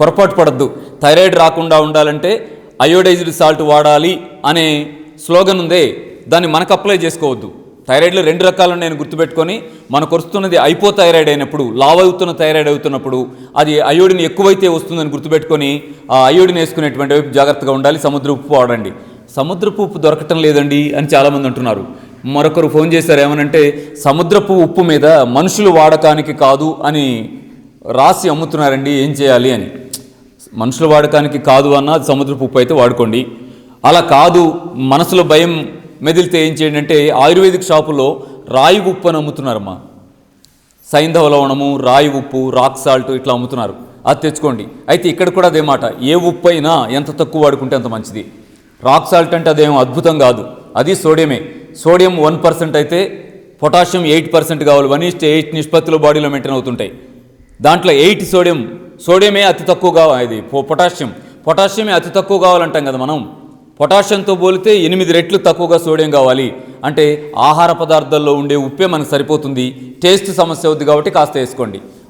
పొరపాటు పడద్దు. థైరాయిడ్ రాకుండా ఉండాలంటే అయోడైజ్డ్ సాల్ట్ వాడాలి అనే స్లోగన్ ఉందే. దాన్ని మనకు అప్లై చేసుకోవద్దు. థైరాయిడ్లో రెండు రకాలను నేను గుర్తుపెట్టుకొని మనకు వస్తున్నది అయిపో థైరాయిడ్ అయినప్పుడు లావ్ అవుతున్న థైరాయిడ్ అవుతున్నప్పుడు అది అయోడిన్ ఎక్కువైతే వస్తుందని గుర్తుపెట్టుకొని ఆ అయోడిన్ వేసుకునేటువంటి వైపు జాగ్రత్తగా ఉండాలి. సముద్ర ఉప్పు వాడండి. సముద్రపు ఉప్పు దొరకటం లేదండి అని చాలామంది అంటున్నారు. మరొకరు ఫోన్ చేశారు ఏమనంటే సముద్రపు ఉప్పు మీద మనుషులు వాడకానికి కాదు అని రాసి అమ్ముతున్నారండి ఏం చేయాలి అని. మనుషుల వాడకానికి కాదు అన్న సముద్రపు ఉప్పు అయితే వాడుకోండి. అలా కాదు మనసులో భయం మెదిలితే ఏం చేయండి అంటే ఆయుర్వేదిక్ షాపులో రాయి ఉప్పు అని అమ్ముతున్నారమ్మా. సైంధవ లవణము రాయి ఉప్పు రాక్ సాల్ట్ ఇట్లా అమ్ముతున్నారు. అది తెచ్చుకోండి. అయితే ఇక్కడ కూడా అదే మాట ఏ ఉప్పు అయినా ఎంత తక్కువ వాడుకుంటే అంత మంచిది. రాక్ సాల్ట్ అంటే అదేం అద్భుతం కాదు. అది సోడియమే. సోడియం వన్ పర్సెంట్ అయితే పొటాషియం ఎయిట్ పర్సెంట్ కావాలి. వన్ ఇస్ట్ ఎయిట్ నిష్పత్తిలో బాడీలో మెయింటైన్ అవుతుంటాయి. దాంట్లో ఎయిట్ సోడియం సోడియమే అతి తక్కువ ఇది పొటాషియం. పొటాషియమే అతి తక్కువ కావాలంటాం కదా మనం. పొటాషియంతో పోలితే ఎనిమిది రెట్లు తక్కువగా సోడియం కావాలి. అంటే ఆహార పదార్థాల్లో ఉండే ఉప్పే మనకు సరిపోతుంది. టేస్ట్ సమస్య అవుద్ది కాబట్టి కాస్త వేసుకోండి.